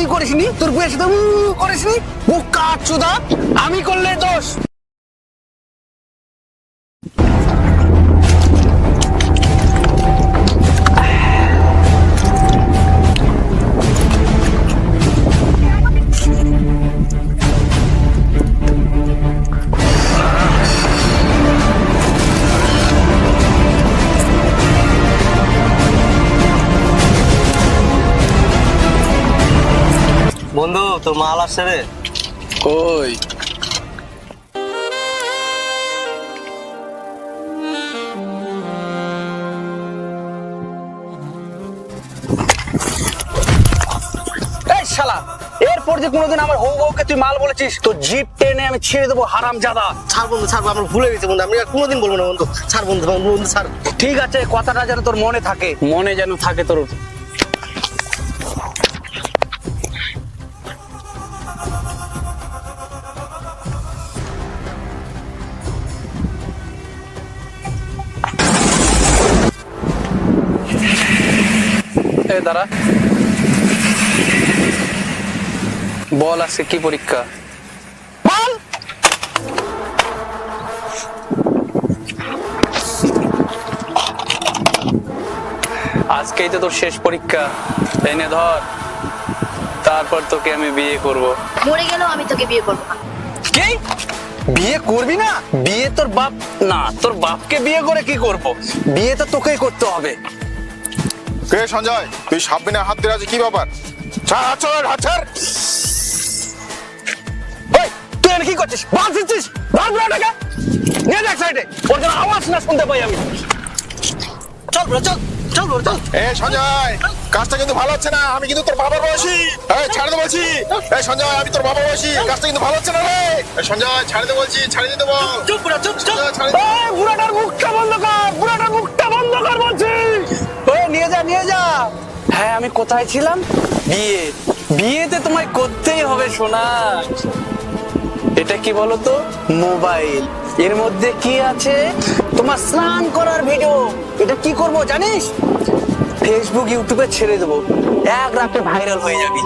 তুই করিসনি? তোর বউয়ের সাথে করিসনি? ও কাজ চুদা আমি করলে দোষ। তোর মাল আসছে রে। কই? এই শালা এরপর যে কোনোদিন আমার হৌ বউকে তুই মাল বলেছিস তো জিপ টেনে আমি ছেড়ে দেবো হারাম জাদা ছাড় বন্ধু ছাড় আমার ভুলে গেছে বন্ধু আমি আর কোনোদিন বলব না বন্ধু। ছাড় বন্ধু বন্ধু ছাড়। ঠিক আছে কথাটা যেন তোর মনে থাকে। মনে যেন থাকে তোর দাঁড়া। বল আজকে কি পরীক্ষা? বল। আজকেই তো তোর শেষ পরীক্ষা। এনে ধর তারপর তোকে আমি বিয়ে করব। মরে গেলেও আমি তোকে বিয়ে করব না। কি? বিয়ে করবি না? বিয়ে তোর বাপ না তোর বাপকে বিয়ে করে কি করব? বিয়ে তো তোকেই করতে হবে। কে সঞ্জয়? তুই হাত দিয়ে আছে কি ব্যাপার? ছাড় হাত ছাড় হাত ছাড়। তুই কি করছিস? বাস দিচ্ছিস? বুড়াটাকে নিয়ে দেখ সাইডে ওর আওয়াজ না শুনতে পাই আমি। চল বড় চল চল বড় চল। এ সঞ্জয় কাজটা কিন্তু ভালো হচ্ছে না। আমি কিন্তু তোর বাবার বয়সী। এই ছাড় দে বলছি। এই সঞ্জয় আমি তোর বাবা বয়সী। কাজটা কিন্তু ভালো হচ্ছে না রে। এই সঞ্জয় ছাড় দে বলছি ছাড় দিতে বল। চুপ বড় চুপ চুপ। ছাড় দে। এই বুড়াটার মুখটা বন্ধ কর বুড়াটার মুখটা বন্ধ কর বলছি। নিয়ে যা নিয়ে যা। হ্যাঁ আমি কোথায় ছিলাম? বিয়ে। বিয়েতে তোমায় করতেই হবে সোনা। এটা কি বলতো? মোবাইল। এর মধ্যে কি আছে? তোমার স্নান করার ভিডিও। এটা কি করব জানিস? ফেসবুক ইউটিউবে ছেড়ে দেবো। এক রাতে ভাইরাল হয়ে যাবি।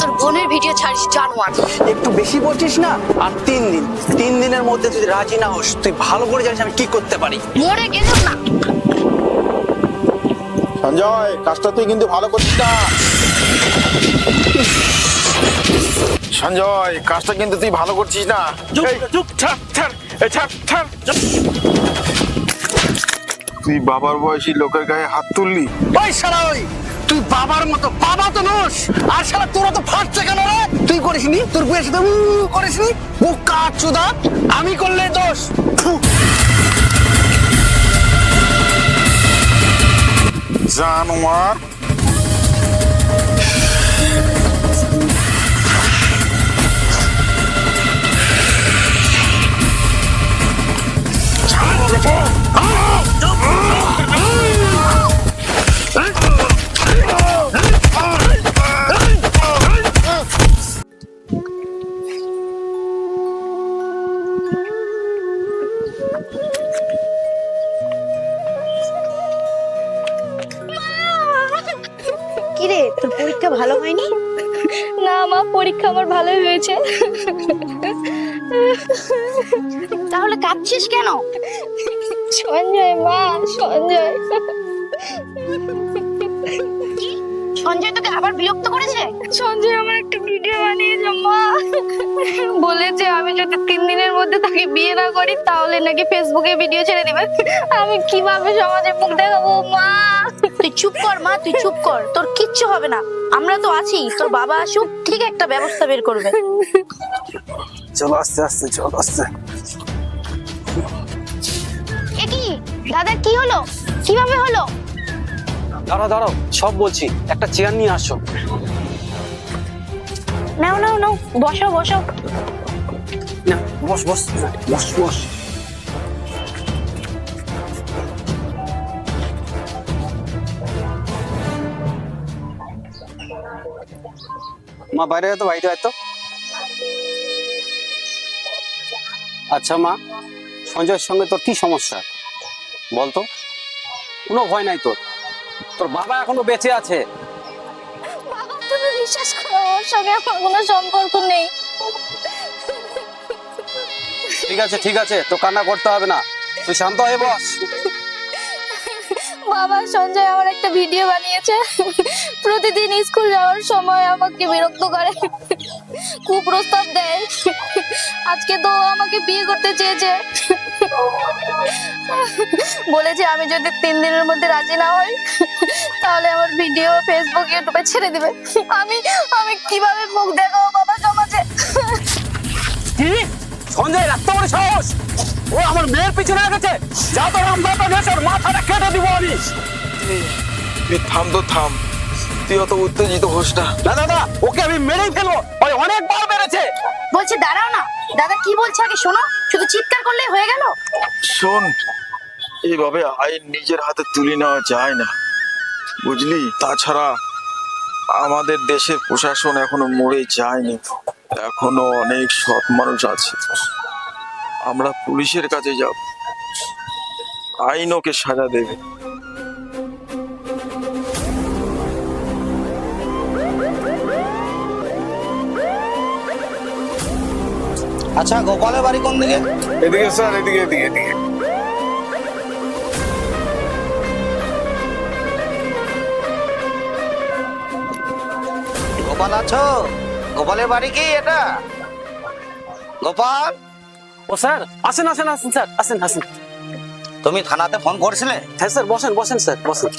তোর বোনের ভিডিও ছাড়িস জানোয়ার। একটু বেশি বলছিস না? আর তিন দিন। তিন দিনের মধ্যে যদি রাজি না হোস তুই ভালো করে জানিস আমি কি করতে পারি। মরে গেলেও না। সঞ্জয় কাজটা তুই কিন্তু ভালো করছিস না। সঞ্জয় কাজটা কিন্তু তুই ভালো করছিস না। তুই বাবার বয়সী লোকের গায়ে হাত তুললি? ওই শালা ওই তুই বাবার মতো বাবা তো নোস। আর শালা তোরা তো ফাটছে কেন রে? তুই করিসনি? তোর বউয়ের সাথে করিসনি? বোকা চুদা আমি করলে দোষ। ফু। জানোয়ার কিরে পরীক্ষা আমার ভালোই হয়েছে। তাহলে কাঁদছিস কেন? সঞ্জয় মা সঞ্জয়। সঞ্জয় তোকে আবার বিরক্ত করেছে? সঞ্জয় আমার একটা ভিডিও বানিয়েছে মা। বলেছে আমি যদি তিন দিনের মধ্যে তাকে বিয়ে না করি তাহলে নাকি ফেসবুকে ভিডিও ছেড়ে দেবে। আমি কীভাবে সমাজে মুখ দেখাবো মা? তুই চুপ কর মা তুই চুপ কর। তোর কিচ্ছু হবে না। আমরা তো আছি তোর বাবা আসুক ঠিক একটা ব্যবস্থা বের করবে। চলো আস্তে আস্তে চলো আস্তে। এ কি? দাদা কি হলো? কীভাবে হলো? দাঁড়াও দাঁড়াও সব বলছি। একটা চেয়ার নিয়ে আসো। নাও নাও নাও বসো বসো না বস বস বস বস। মা বাইরে তো বাইরে এত আচ্ছা মা সঞ্জয়ের সঙ্গে তোর কি সমস্যা? বলতো কোনো ভয় নাই তোর। তোর বাবা এখনও বেঁচে আছে? বাবা তুমি বিশ্বাস করো ওর সঙ্গে আমার কোনো সম্পর্ক নেই। ঠিক আছে ঠিক আছে তো কান্না করতে হবে না। তুই শান্ত হয়ে বস। বাবা সঞ্জয় আমার একটা ভিডিও বানিয়েছে। প্রতিদিন স্কুল যাওয়ার সময় আমাকে বিরক্ত করে। কুপ্রস্তাব দেয়। আজকে তো আমাকে বিয়ে করতে চেয়েছে। বলেছে আমি যদি তিন দিনের মধ্যে রাজি না হই, তাহলে আমার ভিডিও ফেসবুক ইউটিউবে ছেড়ে দিবে। আমি আমি কীভাবে মুখ দেখাবো বাবা সমাজে? সঞ্জয়, এত বড় সাহস! ও আমার মেয়ের পিছনে গেছে যা তো রামদাতা নেশর মাথাটা কেটে দিব আমি। থাম তো থাম। তুই অত উত্তেজিত হোস না। না দাদা ওকে আমি মেরেই ফেলব। ওই অনেক বার মেরেছে। বলছে দাঁড়াও না। দাদা কি বলছে আগে শোনো। শুধু চিৎকার করলেই হয়ে গেল? শোন এইভাবে আইন নিজের হাতে তুলে নেওয়া যায় না। বুঝলি? তাছাড়া আমাদের দেশের প্রশাসন এখনও মরে যায়নি। এখনও অনেক সৎ মানুষ আছে। আমরা পুলিশের কাছে যাব। আইন ওকে সাজা দেবে। আচ্ছা গোপালের বাড়ি কোন দিকে? এদিকে স্যার এদিকে এদিকে এদিকে। গোপাল আছো? গোপালের বাড়ি কি এটা? গোপাল? ও স্যার আসেন আসেন আসেন স্যার আসেন আসেন। তুমি থানাতে ফোন করেছিলে? হ্যাঁ স্যার বসেন বসেন স্যার বসেন।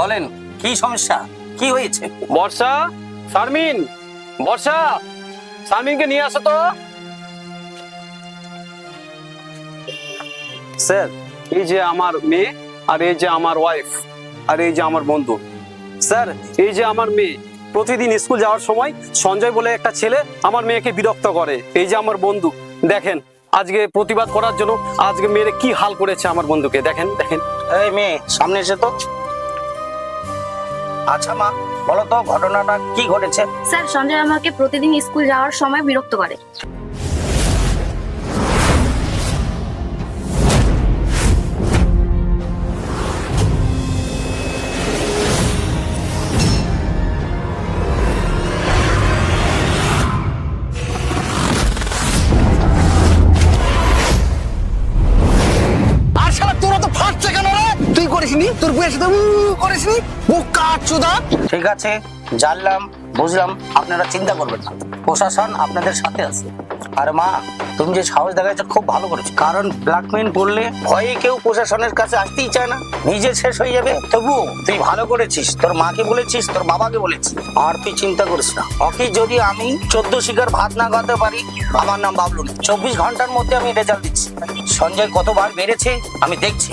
বলেন কি সমস্যা? কি হয়েছে? বর্ষা শারমিন বর্ষা শারমিনকে নিয়ে আসো তো। স্যার এই যে আমার মেয়ে আর এই যে আমার ওয়াইফ আর এই যে আমার বন্ধু। স্যার এই যে আমার মেয়ে প্রতিদিন স্কুল যাওয়ার সময় সঞ্জয় বলে একটা ছেলে আমার মেয়েকে বিরক্ত করে। এই যে আমার বন্ধু দেখেন আজকে প্রতিবাদ করার জন্য আজকে মেয়ের কি হাল করেছে আমার বন্ধুকে দেখেন দেখেন। এই মেয়ে সামনে এসে তো। আচ্ছা মা বলো তো ঘটনাটা কি ঘটেছে? স্যার সঞ্জয় আমাকে প্রতিদিন স্কুল যাওয়ার সময় বিরক্ত করে। করিসনি তোর বউয়ের সাথে করিসনি কাট চুদা। ঠিক আছে, জানলাম, বুঝলাম, আপনারা চিন্তা করবেন না। প্রশাসন আপনাদের সাথে আছে। আর মা, তুমি যে সাহস দেখাচ্ছ খুব ভালো করেছ। কারণ ব্ল্যাকমেন করলে ভয়ে কেউ প্রশাসনের কাছে আসতেই চায় না। নিজে শেষ হয়ে যাবে। তবু তুই ভালো করেছিস। তোর মাকে বলেছিস, তোর বাবাকে বলেছিস। আর তুই চিন্তা করিস না। ওকে যদি আমি চোদ্দ শিকার ভাত না খাওয়াতে পারি, আমার নাম বাবলু। চব্বিশ ঘণ্টার মধ্যে আমি রেজাল্ট দিচ্ছি। সঞ্জয় কতবার বেড়েছে, আমি দেখছি।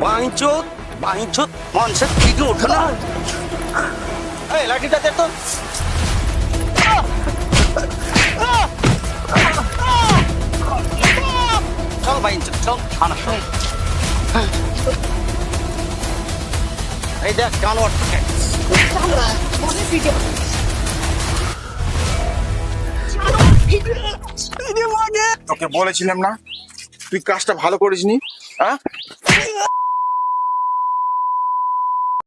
দে। বাঞ্চুত বাঞ্চুত মানুষের দিকে ওঠে না। এই, লাঠিটা দে তো। চল বাঞ্চুত চল, থানা চল। এই দেখ জানোয়ার তোকে বলেছিলাম না, তুই কাজটা ভালো করিসনি হ্যাঁ?